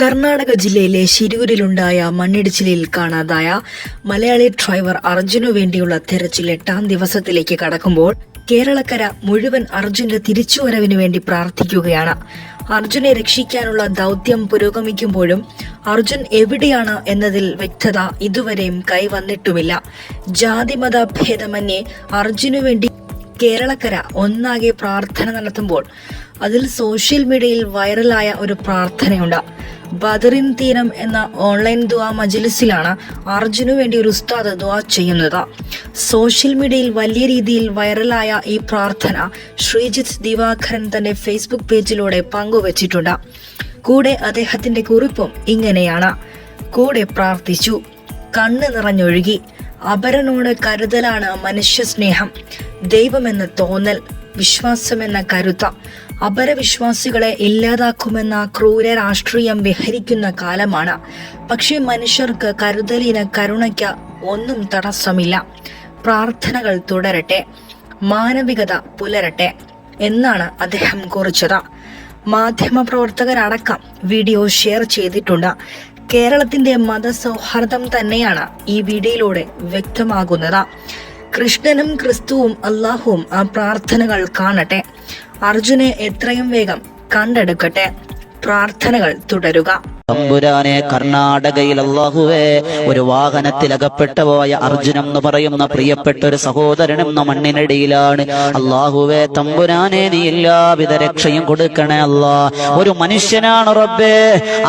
കർണാടക ജില്ലയിലെ ശിരൂരിലുണ്ടായ മണ്ണിടിച്ചിലിൽ കാണാതായ മലയാളി ഡ്രൈവർ അർജുനു വേണ്ടിയുള്ള തെരച്ചിൽ എട്ടാം ദിവസത്തിലേക്ക് കടക്കുമ്പോൾ കേരളക്കര മുഴുവൻ അർജുന്റെ തിരിച്ചുവരവിനു വേണ്ടി പ്രാർത്ഥിക്കുകയാണ്. അർജുനെ രക്ഷിക്കാനുള്ള ദൗത്യം പുരോഗമിക്കുമ്പോഴും അർജുൻ എവിടെയാണ് എന്നതിൽ വ്യക്തത ഇതുവരെയും കൈവന്നിട്ടുമില്ല. ജാതിമത ഭേദമന്യേ അർജുനു വേണ്ടി കേരളക്കര ഒന്നാകെ പ്രാർത്ഥന നടത്തുമ്പോൾ അതിൽ സോഷ്യൽ മീഡിയയിൽ വൈറലായ ഒരു പ്രാർത്ഥനയുണ്ട്. ബദറിൻ തീരം എന്ന ഓൺലൈൻ ദുആ മജലിസിലാണ് അർജുനു വേണ്ടി ഒരു ഉസ്താദ് ദുആ ചെയ്യുന്നത്. സോഷ്യൽ മീഡിയയിൽ വലിയ രീതിയിൽ വൈറലായ ഈ പ്രാർത്ഥന ശ്രീജിത്ത് ദിവാകരൻ തന്റെ ഫേസ്ബുക്ക് പേജിലൂടെ പങ്കുവച്ചിട്ടുണ്ട്. കൂടെ അദ്ദേഹത്തിന്റെ കുറിപ്പും ഇങ്ങനെയാണ്. കൂടെ പ്രാർത്ഥിച്ചു. കണ്ണ് നിറഞ്ഞൊഴുകി. അപരനോട് കരുതലാണ് മനുഷ്യ സ്നേഹം. ദൈവമെന്ന തോന്നൽ വിശ്വാസമെന്ന കരുത്ത. അപരവിശ്വാസികളെ ഇല്ലാതാക്കുമെന്ന ക്രൂര രാഷ്ട്രീയം വിഹരിക്കുന്ന കാലമാണ്. പക്ഷേ മനുഷ്യർക്ക് കരുതലിന് കരുണയ്ക്ക് ഒന്നും തടസ്സമില്ല. പ്രാർത്ഥനകൾ തുടരട്ടെ മാനവികത പുലരട്ടെ എന്നാണ് അദ്ദേഹം കുറിച്ചത്. മാധ്യമപ്രവർത്തകരടക്കം വീഡിയോ ഷെയർ ചെയ്തിട്ടുണ്ട്. കേരളത്തിന്റെ മതസൗഹാർദ്ദം തന്നെയാണ് ഈ വീഡിയോയിലൂടെ വ്യക്തമാകുന്നത്. കൃഷ്ണനും ക്രിസ്തുവും അള്ളാഹുവും ആ പ്രാർത്ഥനകൾ കാണട്ടെ. അർജുനെ എത്രയും വേഗം കണ്ടെടുക്കട്ടെ. പ്രാർത്ഥനകൾ തുടരുക. തമ്പുരാനെ കർണാടകയിൽ അള്ളാഹുവേ ഒരു വാഹനത്തിൽ അകപ്പെട്ടു പോയ അർജുനം എന്ന് പറയുന്ന പ്രിയപ്പെട്ട ഒരു സഹോദരനെന്ന മണ്ണിനടിയിലാണ്. അള്ളാഹുവേ തമ്പുരാനെ നീ എല്ലാവിധ രക്ഷയും കൊടുക്കണേ അല്ലാ ഒരു മനുഷ്യനാണ് റബ്ബേ.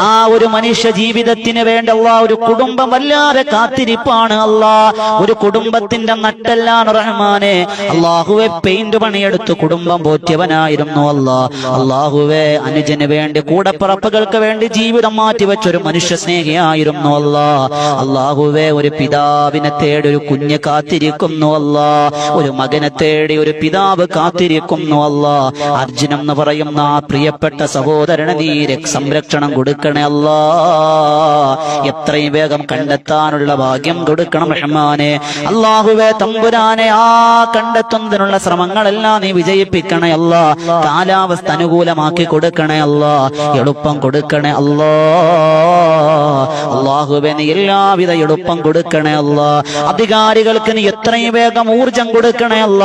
ആ ഒരു മനുഷ്യ ജീവിതത്തിന് വേണ്ട അല്ലാ ഒരു കുടുംബം വല്ലാതെ കാത്തിരിപ്പാണ് അല്ലാ ഒരു കുടുംബത്തിന്റെ നട്ടെല്ലാണ് റഹ്മാനെ. അള്ളാഹുവെ പെയിന്റ് പണിയെടുത്ത് കുടുംബം പോറ്റിയവനായിരുന്നു അല്ലാ അള്ളാഹുവേ അനുജന് വേണ്ടി കൂടപ്പറപ്പുകൾക്ക് വേണ്ടി ജീവിതം മാറ്റിവെച്ച ഒരു മനുഷ്യ സ്നേഹിയായിരുന്നു അല്ല. അള്ളാഹുവേ ഒരു പിതാവിനെ തേടി ഒരു കുഞ്ഞ് കാത്തിരിക്കുന്നു അല്ല. ഒരു മകനെ തേടി ഒരു പിതാവ് കാത്തിരിക്കുന്നു അല്ല. അർജുനം എന്ന് പറയുന്ന ആ പ്രിയപ്പെട്ട സഹോദരന് നീ സംരക്ഷണം കൊടുക്കണേ അല്ല. എത്രയും വേഗം കണ്ടെത്താനുള്ള ഭാഗ്യം കൊടുക്കണം റഹ്മാനെ. അള്ളാഹുവേ തമ്പുരാനെ ആ കണ്ടെത്തുന്നതിനുള്ള ശ്രമങ്ങളെല്ലാം നീ വിജയിപ്പിക്കണേ അല്ല. കാലാവസ്ഥ അനുകൂലമാക്കി കൊടുക്കണേ അല്ല. എളുപ്പം കൊടുക്കണേ അല്ലോ. അള്ളാഹുവെ നീ എല്ലാവിധ എളുപ്പം കൊടുക്കണേ അല്ല. അധികാരികൾക്ക് നീ എത്രയും വേഗം ഊർജം കൊടുക്കണേ അല്ല.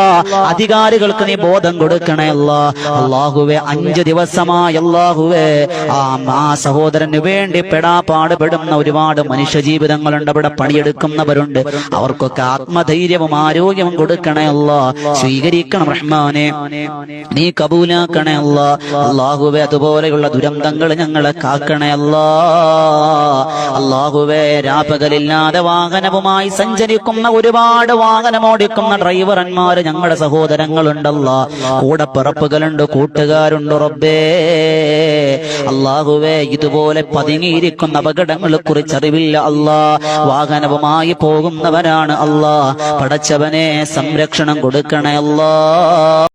അധികാരികൾക്ക് നീ ബോധം കൊടുക്കണേ അല്ല. അള്ളാഹുവെ അഞ്ച് ദിവസമായി അള്ളാഹുവെ ആ ആ സഹോദരന് വേണ്ടി പെടാ പാടുപെടുന്ന ഒരുപാട് മനുഷ്യ ജീവിതങ്ങളുണ്ട് അവിടെ പണിയെടുക്കുന്നവരുണ്ട്. അവർക്കൊക്കെ ആത്മധൈര്യവും ആരോഗ്യവും കൊടുക്കണേ അല്ല. സ്വീകരിക്കണം റഹ്മാനെ. നീ കബൂലാക്കണേ അല്ല. അള്ളാഹുവെ അതുപോലെയുള്ള ദുരന്തങ്ങൾ ഞങ്ങളെ കാക്കണേ അല്ല. അള്ളാഹുവെ രാപ്പകലില്ലാതെ വാഹനവുമായി സഞ്ചരിക്കുന്ന ഒരുപാട് വാഹനം ഓടിക്കുന്ന ഡ്രൈവർമാര് ഞങ്ങളുടെ സഹോദരങ്ങളുണ്ടല്ല. കൂടെ പിറപ്പുകളുണ്ട് കൂട്ടുകാരുണ്ട് റബ്ബേ. അള്ളാഹുവേ ഇതുപോലെ പതുങ്ങിയിരിക്കുന്ന അപകടങ്ങളെ കുറിച്ച് അറിവില്ല അല്ലാ. വാഹനവുമായി പോകുന്നവരാണ് അല്ലാ. പടച്ചവനെ സംരക്ഷണം കൊടുക്കണേ അല്ലാ.